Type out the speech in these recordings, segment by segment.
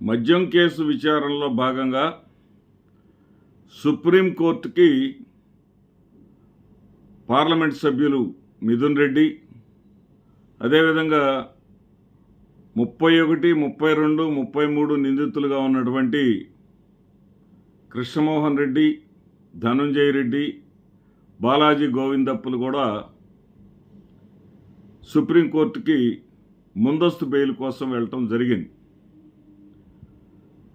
మద్యం కేసు విచారణలో భాగంగా సుప్రీంకోర్టుకి పార్లమెంట్ సభ్యులు మిథున్ రెడ్డి అదేవిధంగా ముప్పై ఒకటి ముప్పై రెండు ముప్పై మూడు నిందితులుగా ఉన్నటువంటి కృష్ణమోహన్ రెడ్డి ధనుంజయ రెడ్డి బాలాజీ గోవిందప్పులు కూడా సుప్రీంకోర్టుకి ముందస్తు బెయిల్ కోసం వెళ్ళటం జరిగింది.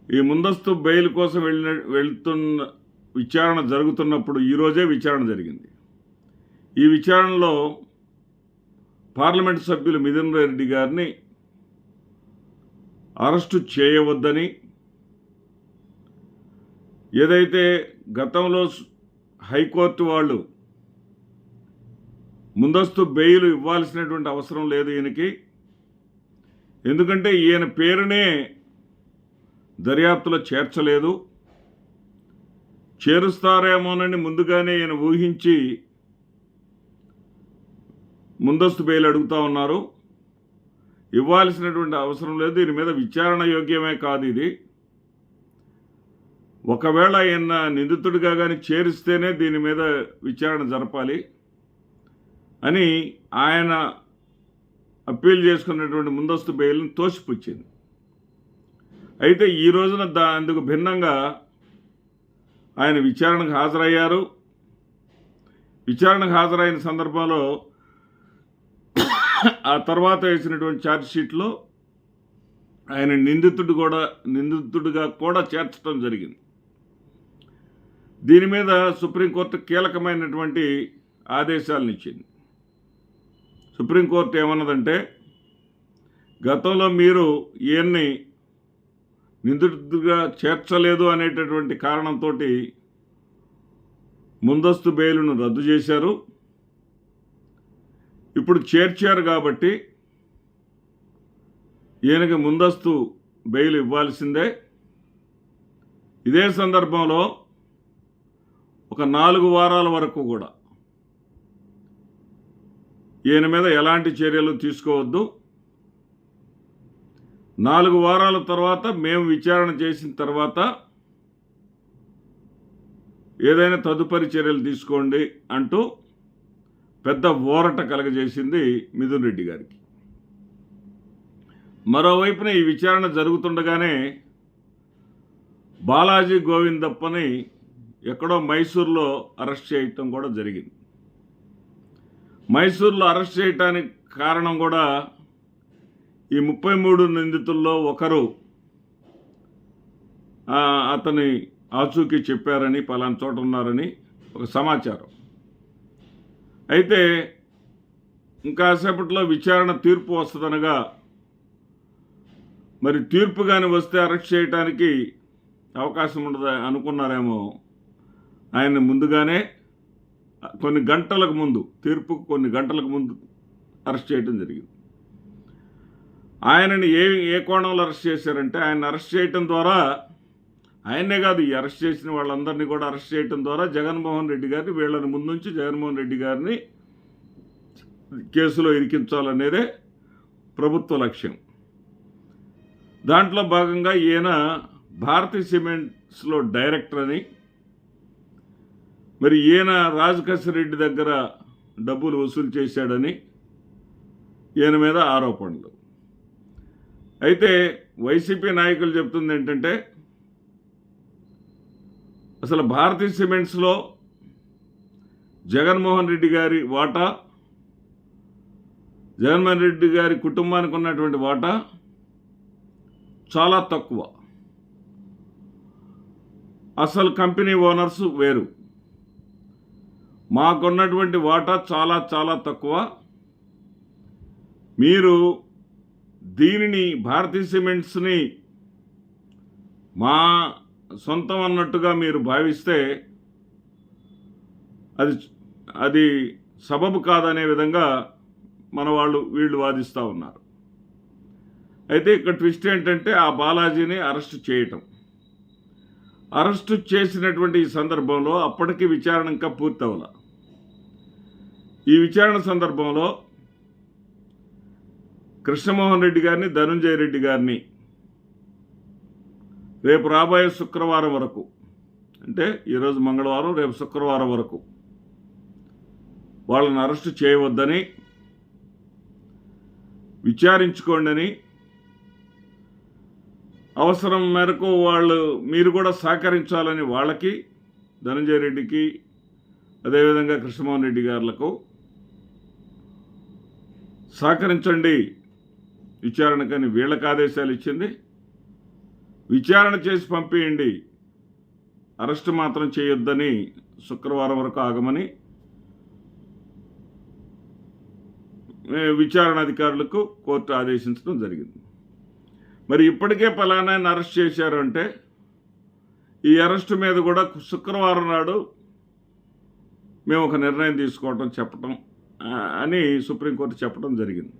ఈ ముందస్తు బెయిల్ కోసం వెళ్ళిన వెళ్తున్న విచారణ జరుగుతున్నప్పుడు ఈరోజే విచారణ జరిగింది. ఈ విచారణలో పార్లమెంట్ సభ్యులు మిథున్ రెడ్డి గారిని అరెస్టు చేయవద్దని ఏదైతే గతంలో హైకోర్టు వాళ్ళు ముందస్తు బెయిల్ ఇవ్వాల్సినటువంటి అవసరం లేదు ఈయనకి ఎందుకంటే ఈయన పేరునే దర్యాప్తులో చేర్చలేదు. చేరుస్తారేమోనని ముందుగానే ఈయన ఊహించి ముందస్తు బెయిల్ అడుగుతా ఉన్నారు. ఇవ్వాల్సినటువంటి అవసరం లేదు. దీని మీద విచారణ యోగ్యమే కాదు ఇది. ఒకవేళ ఆయన నిందితుడిగా కానీ చేరిస్తేనే దీని మీద విచారణ జరపాలి అని ఆయన అప్పీల్ చేసుకున్నటువంటి ముందస్తు బెయిల్ని తోసిపుచ్చింది. అయితే ఈ రోజున దా అందుకు భిన్నంగా ఆయన విచారణకు హాజరయ్యారు. విచారణకు హాజరైన సందర్భంలో ఆ తర్వాత వేసినటువంటి ఛార్జ్షీట్లో ఆయన నిందితుడు కూడా నిందితుడిగా కూడా చేర్చడం జరిగింది. దీని మీద సుప్రీంకోర్టు కీలకమైనటువంటి ఆదేశాలను ఇచ్చింది సుప్రీంకోర్టు ఏమన్నదంటే గతంలో మీరు ఈయన్ని నిందితుడిగా చేర్చలేదు అనేటటువంటి కారణంతో ముందస్తు బెయిల్ను రద్దు చేశారు. ఇప్పుడు చేర్చారు కాబట్టి ఈయనకి ముందస్తు బెయిల్ ఇవ్వాల్సిందే. ఇదే సందర్భంలో ఒక నాలుగు వారాల వరకు కూడా ఈయన మీద ఎలాంటి చర్యలు తీసుకోవద్దు. నాలుగు వారాల తర్వాత మేము విచారణ చేసిన తర్వాత ఏదైనా తదుపరి చర్యలు తీసుకోండి అంటూ పెద్ద ఓరట కలగజేసింది మిథున్ రెడ్డి గారికి. మరోవైపున ఈ విచారణ జరుగుతుండగానే బాలాజీ గోవిందప్పని ఎక్కడో మైసూర్లో అరెస్ట్ చేయటం కూడా జరిగింది. మైసూర్లో అరెస్ట్ చేయటానికి కారణం కూడా ఈ ముప్పై మూడు నిందితుల్లో ఒకరు అతని ఆచూకీ చెప్పారని పలానా చోట ఉన్నారని ఒక సమాచారం. అయితే ఇంకాసేపట్లో విచారణ తీర్పు వస్తుందనగా మరి తీర్పు కానీ వస్తే అరెస్ట్ చేయడానికి అవకాశం ఉండదు అనుకున్నారేమో. ఆయన ముందుగానే కొన్ని గంటలకు ముందు తీర్పుకు కొన్ని గంటలకు ముందు అరెస్ట్ చేయడం జరిగింది. ఆయనని ఏ ఏ కోణంలో అరెస్ట్ చేశారంటే ఆయన అరెస్ట్ చేయటం ద్వారా ఆయన్నే కాదు ఈ అరెస్ట్ చేసిన వాళ్ళందరినీ కూడా అరెస్ట్ చేయటం ద్వారా జగన్మోహన్ రెడ్డి గారిని వీళ్ళని ముందుంచి జగన్మోహన్ రెడ్డి గారిని కేసులో ఇరికించాలనేదే ప్రభుత్వ లక్ష్యం. దాంట్లో భాగంగా ఈయన భారతీ సిమెంట్స్లో డైరెక్టర్ అని మరి ఈయన రాజకశ రెడ్డి దగ్గర డబ్బులు వసూలు చేశాడని ఈయన మీద ఆరోపణలు. అయితే వైసీపీ నాయకులు చెప్తుంది ఏంటంటే అసలు భారతీ సిమెంట్స్లో జగన్మోహన్ రెడ్డి గారి వాటా జగన్మోహన్ రెడ్డి గారి కుటుంబానికి ఉన్నటువంటి వాటా చాలా తక్కువ. అసలు కంపెనీ ఓనర్స్ వేరు. మాకున్నటువంటి వాటా చాలా చాలా తక్కువ. మీరు దీనిని భారతీయ సిమెంట్స్ని మా సొంతం అన్నట్టుగా మీరు భావిస్తే అది అది సబబు కాదనే విధంగా మన వాళ్ళు వీళ్ళు వాదిస్తూ ఉన్నారు. అయితే ఇక్కడ ట్విస్ట్ ఏంటంటే ఆ బాలాజీని అరెస్ట్ చేయటం. అరెస్టు చేసినటువంటి ఈ సందర్భంలో అప్పటికి విచారణ ఇంకా పూర్తవల. ఈ విచారణ సందర్భంలో కృష్ణమోహన్ రెడ్డి గారిని ధనుంజయ రెడ్డి గారిని రేపు రాబోయే శుక్రవారం వరకు అంటే ఈరోజు మంగళవారం రేపు శుక్రవారం వరకు వాళ్ళని అరెస్ట్ చేయవద్దని విచారించుకోండి అని అవసరం మేరకు వాళ్ళు మీరు కూడా సహకరించాలని వాళ్ళకి ధనంజయ రెడ్డికి అదేవిధంగా కృష్ణమోహన్ రెడ్డి గారులకు సహకరించండి. విచారణకని వీళ్ళకి ఆదేశాలు ఇచ్చింది. విచారణ చేసి పంపేయండి. అరెస్ట్ మాత్రం చేయొద్దని శుక్రవారం వరకు ఆగమని విచారణ అధికారులకు కోర్టు ఆదేశించడం జరిగింది. మరి ఇప్పటికే ఫలానాన్ని అరెస్ట్ చేశారు అంటే ఈ అరెస్ట్ మీద కూడా శుక్రవారం నాడు మేము ఒక నిర్ణయం తీసుకోవటం చెప్పటం అని సుప్రీంకోర్టు చెప్పడం జరిగింది.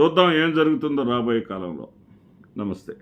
చూద్దాం ఏం జరుగుతుందో రాబోయే కాలంలో. నమస్తే.